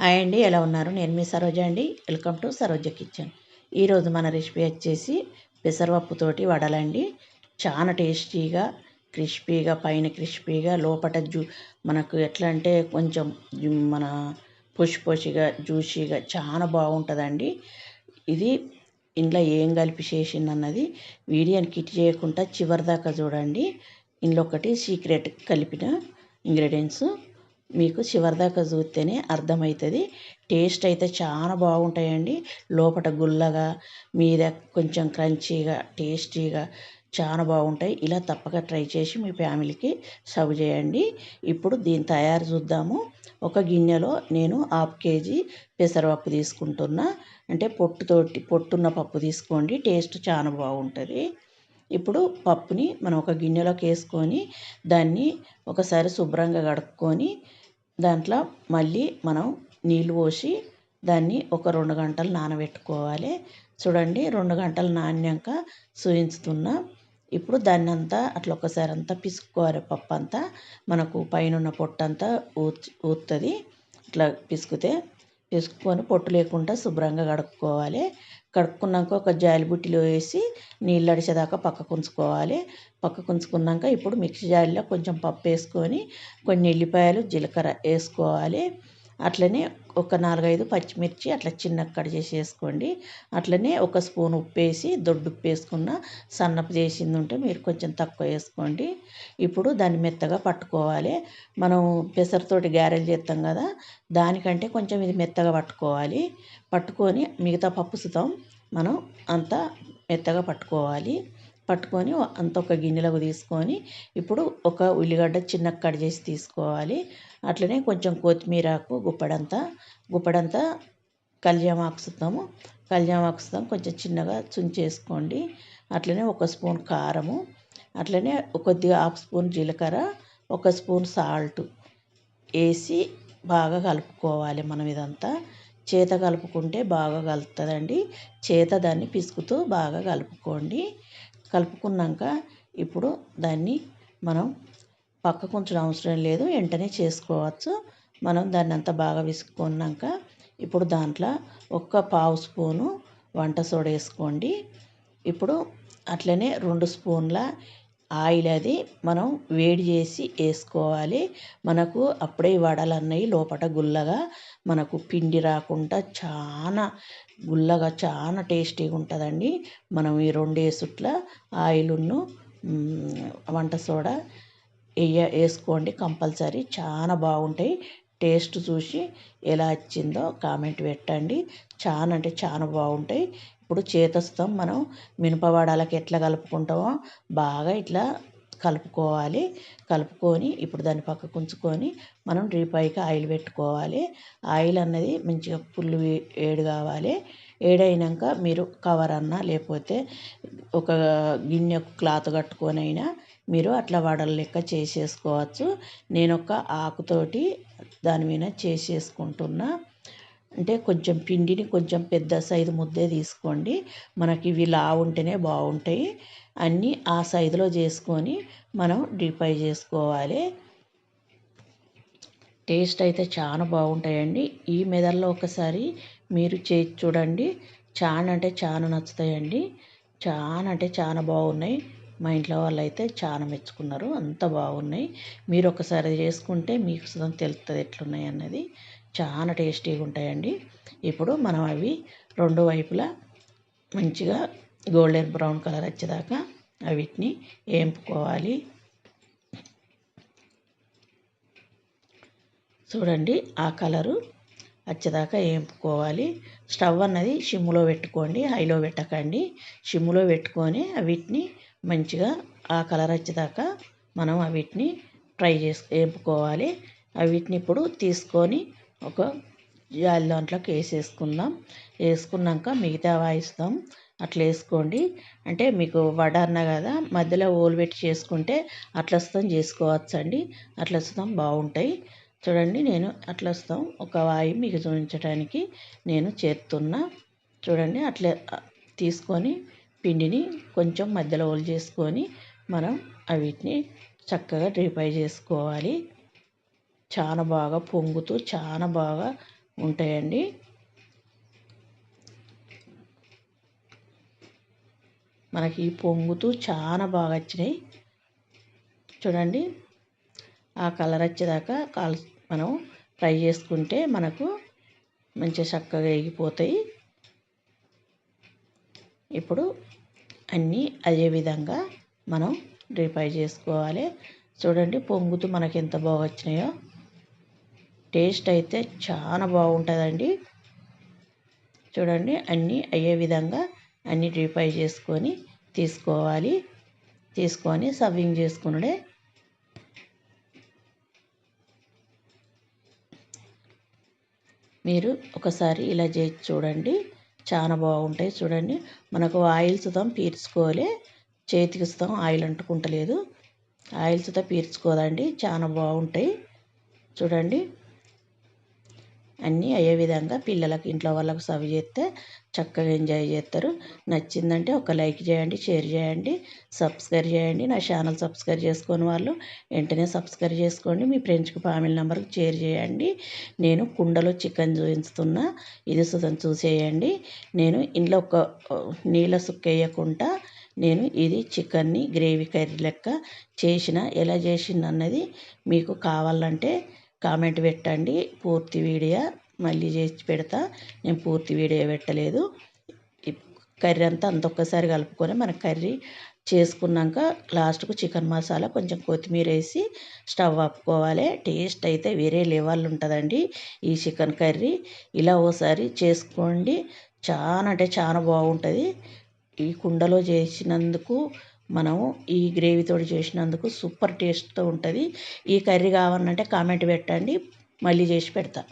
Hi అండి ఎలా ఉన్నారు? నేను మీ సరోజ అండి. Welcome to Saroja kitchen. ఈరోజు మన రెసిపీ వచ్చేసి పెసరపప్పుతోటి వడలండి. చాలా టేస్టీగా క్రిస్పీగా పైన క్రిస్పీగా లోపల జూ మనకు ఎట్లా అంటే కొంచెం మన పొషి పొషిగా జ్యూసీగా చాలా బాగుంటుందండి. ఇది ఇంట్లో ఏం కలిపి చేసిందన్నది వీడియోని కిట్ చేయకుండా చివరిదాకా చూడండి. ఇందులో ఒకటి సీక్రెట్ కలిపిన ఇంగ్రీడియంట్స్. మీకు చివరిదాకా చూస్తేనే అర్థమవుతుంది. టేస్ట్ అయితే చాలా బాగుంటాయండి. లోపల గుల్లగా మీద కొంచెం క్రంచీగా టేస్టీగా చాలా బాగుంటాయి. ఇలా తప్పక ట్రై చేసి మీ ఫ్యామిలీకి సర్వ్ చేయండి. ఇప్పుడు దీని తయారు చూద్దాము. ఒక గిన్నెలో నేను హాఫ్ కేజీ పెసరపప్పు తీసుకుంటున్నా. అంటే పొట్టుతోటి పొట్టున్న పప్పు తీసుకోండి. టేస్ట్ చాలా బాగుంటుంది. ఇప్పుడు పప్పుని మనం ఒక గిన్నెలోకి వేసుకొని దాన్ని ఒకసారి శుభ్రంగా కడుక్కొని దాంట్లో మళ్ళీ మనం నీళ్ళు పోసి దాన్ని ఒక రెండు గంటలు నానబెట్టుకోవాలి. చూడండి రెండు గంటలు నానాక సూయించుతున్నా. ఇప్పుడు దాన్ని అంతా అట్లా ఒకసారి అంతా పిసుక్కోవాలి. పప్పు అంతా మనకు పైన పొట్టంతా ఊ ఊతుంది ఇట్లా పిసికితే వేసుకొని పొట్టు లేకుండా శుభ్రంగా కడుక్కోవాలి. కడుక్కున్నాక ఒక జాలిబుట్టిలో వేసి నీళ్ళు అడిచేదాకా పక్కకు ఉంచుకోవాలి. పక్కకు ఉంచుకున్నాక ఇప్పుడు మిక్సీ జాలిలో కొంచెం పప్పు వేసుకొని కొన్ని ఎల్లిపాయలు జీలకర్ర వేసుకోవాలి. అట్లనే ఒక నాలుగైదు పచ్చిమిర్చి అట్లా చిన్నగా కట్ చేసి వేసుకోండి అట్లనే ఒక స్పూన్ ఉప్పు వేసి దొడ్డు ఉప్పు వేసుకున్న సన్నపు చేసింది ఉంటే మీరు కొంచెం తక్కువ వేసుకోండి. ఇప్పుడు దాన్ని మెత్తగా పట్టుకోవాలి. మనం పెసరతోటి గారెలు చేస్తాం కదా దానికంటే కొంచెం ఇది మెత్తగా పట్టుకోవాలి. పట్టుకొని మిగతా పప్పు సుతం మనం అంతా మెత్తగా పట్టుకోవాలి. పట్టుకొని అంత ఒక గిన్నెలోకి తీసుకొని ఇప్పుడు ఒక ఉల్లిగడ్డ చిన్న కట్ చేసి తీసుకోవాలి. అట్లనే కొంచెం కొత్తిమీరాకు గుప్పడంతా గుప్పడంతా కళ్యామాకు సుత్తము కళ్యామాకు సుతం కొంచెం చిన్నగా చుంచేసుకోండి. అట్లనే ఒక స్పూన్ కారము. అట్లనే కొద్దిగా హాఫ్ స్పూన్ జీలకర్ర ఒక స్పూన్ సాల్ట్ వేసి బాగా కలుపుకోవాలి మనం ఇదంతా. చేత కలుపుకుంటే బాగా కలుపుతుందండి. చేత దాన్ని పిసుకుతూ బాగా కలుపుకోండి. కలుపుకున్నాక ఇప్పుడు దాన్ని మనం పక్కకు ఉంచడం అవసరం లేదు వెంటనే చేసుకోవచ్చు. మనం దాన్ని అంతా బాగా విసుక్కున్నాక ఇప్పుడు దాంట్లో ఒక్క పావు స్పూను వంట సోడా వేసుకోండి. ఇప్పుడు అట్లనే రెండు స్పూన్ల ఆయిల్ అది మనం వేడి చేసి వేసుకోవాలి. మనకు అప్పుడే వడలు అన్నవి లోపల గుల్లగా మనకు పిండి రాకుండా చాలా గుల్లగా చాలా టేస్టీగా ఉంటుందండి. మనం ఈ రెండు వేసుట్ల ఆయిల్ను వంట సోడా వేయ వేసుకోండి కంపల్సరీ. చాలా బాగుంటాయి. టేస్ట్ చూసి ఎలా వచ్చిందో కామెంట్ పెట్టండి. చాలా అంటే చాలా బాగుంటాయి. ఇప్పుడు చేతస్తాం మనం మినపవాడాలకి ఎట్లా కలుపుకుంటామో బాగా ఇట్లా కలుపుకోవాలి. కలుపుకొని ఇప్పుడు దాన్ని పక్కకు ఉంచుకొని మనం పైకి ఆయిల్ పెట్టుకోవాలి. ఆయిల్ అన్నది మంచిగా ఫుల్ ఏడు కావాలి. ఏడైనాక మీరు కవర్ అన్నా లేకపోతే ఒక గిన్నె క్లాత్ కట్టుకొని అయినా మీరు అట్లా వడల లెక్క చేసేసుకోవచ్చు. నేను ఒక ఆకుతోటి దాని మీద చేసేసుకుంటున్నా. అంటే కొంచెం పిండిని కొంచెం పెద్ద సైజు ముద్దే తీసుకోండి. మనకి ఇవి లావు ఉంటేనే బాగుంటాయి. అన్నీ ఆ సైజులో చేసుకొని మనం డీప్ ఫ్రై చేసుకోవాలి. టేస్ట్ అయితే చాలా బాగుంటాయండి. ఈ మెదడులో ఒకసారి మీరు చేసి చూడండి. చాలా అంటే చాలా నచ్చుతాయండి. చాలా అంటే చాలా బాగున్నాయి. మా ఇంట్లో వాళ్ళు అయితే చాలా మెచ్చుకున్నారు. అంత బాగున్నాయి. మీరు ఒకసారి చేసుకుంటే మీకు సుతం తెలుస్తుంది ఎట్లున్నాయి అన్నది చాలా టేస్టీగా ఉంటాయండి. ఇప్పుడు మనం అవి రెండు వైపులా మంచిగా గోల్డెన్ బ్రౌన్ కలర్ వచ్చేదాకా వీటిని వేపుకోవాలి చూడండి ఆ కలరు వచ్చేదాకా వేపుకోవాలి స్టవ్ అన్నది సిమ్లో పెట్టుకోండి హైలో పెట్టకండి. సిమ్లో పెట్టుకొని వీటిని మంచిగా ఆ కలర్ వచ్చేదాకా మనం వీటిని ఫ్రై చేసుకో వేపుకోవాలి. వీటిని ఇప్పుడు తీసుకొని ఒక జాలి దాంట్లోకి వేసేసుకుందాం. వేసుకున్నాక మిగతా వాయిస్తాం. అట్లా వేసుకోండి. అంటే మీకు వడ అన్న కదా మధ్యలో ఓలు పెట్టి చేసుకుంటే అట్లా వస్తాం చేసుకోవచ్చండి. అట్లా వస్తాం బాగుంటాయి. చూడండి నేను అట్లా వస్తాం ఒక వాయి మీకు చూపించడానికి నేను చేస్తున్నా చూడండి అట్లా తీసుకొని పిండిని కొంచెం మధ్యలో ఓల్ చేసుకొని మనం వీటిని చక్కగా డ్రీ ఫ్రై చేసుకోవాలి. చాలా బాగా పొంగుతూ చాలా బాగా ఉంటాయండి. మనకి పొంగుతూ చాలా బాగా వచ్చినాయి. చూడండి ఆ కలర్ వచ్చేదాకా కాల్ మనం ఫ్రై చేసుకుంటే మనకు మంచిగా చక్కగా వేగిపోతాయి ఇప్పుడు అన్నీ అదే విధంగా మనం డ్రీఫ్రై చేసుకోవాలి. చూడండి పొంగుతూ మనకి ఎంత బాగా వచ్చినాయో. టేస్ట్ అయితే చాలా బాగుంటుందండి. చూడండి అన్నీ అయ్యే విధంగా అన్నీ డ్రీఫ్రై చేసుకొని తీసుకోవాలి. తీసుకొని సర్వింగ్ చేసుకున్నాడే మీరు ఒకసారి ఇలా చేసి చూడండి. చాలా బాగుంటాయి చూడండి. మనకు ఆయిల్ సుతం పీల్చుకోలే చేతికి సుతం ఆయిల్ అంటుకుంటలేదు. ఆయిల్ సుతం పీల్చుకోదండి చాలా బాగుంటాయి. చూడండి. అన్నీ అయ్యే విధంగా పిల్లలకు ఇంట్లో వాళ్ళకు సర్వ్ చేస్తే చక్కగా ఎంజాయ్ చేస్తారు. నచ్చిందంటే ఒక లైక్ చేయండి షేర్ చేయండి సబ్స్క్రైబ్ చేయండి. నా ఛానల్ సబ్స్క్రైబ్ చేసుకొని వాళ్ళు వెంటనే సబ్స్క్రైబ్ చేసుకోండి. మీ ఫ్రెండ్స్కి ఫ్యామిలీ నెంబర్కి షేర్ చేయండి. నేను కుండలో చికెన్ చూపిస్తున్నా. ఇది సుతం చూసేయండి. నేను ఇంట్లో ఒక నీళ్ళ సుక్కేయకుండా నేను ఇది చికెన్ని గ్రేవీ కర్రీ లెక్క చేసిన. ఎలా చేసిన అన్నది మీకు కావాలంటే కామెంట్ పెట్టండి. పూర్తి వీడియో మళ్ళీ చేసి పెడతా. నేను పూర్తి వీడియో పెట్టలేదు. కర్రీ అంతా అంత ఒక్కసారి కలుపుకొని మన కర్రీ చేసుకున్నాక లాస్ట్కు చికెన్ మసాలా కొంచెం కొత్తిమీర వేసి స్టవ్ ఆపుకోవాలి. టేస్ట్ అయితే వేరే లెవెల్ ఉంటుందండి ఈ చికెన్ కర్రీ. ఇలా ఓసారి చేసుకోండి. చాలా అంటే చాలా బాగుంటుంది. ఈ కుండలో చేసినందుకు మనము ఈ గ్రేవీతో చేసినందుకు సూపర్ టేస్ట్తో ఉంటుంది. ఈ కర్రీ కావాలంటే కామెంట్ పెట్టండి. మళ్ళీ చేసి పెడతా.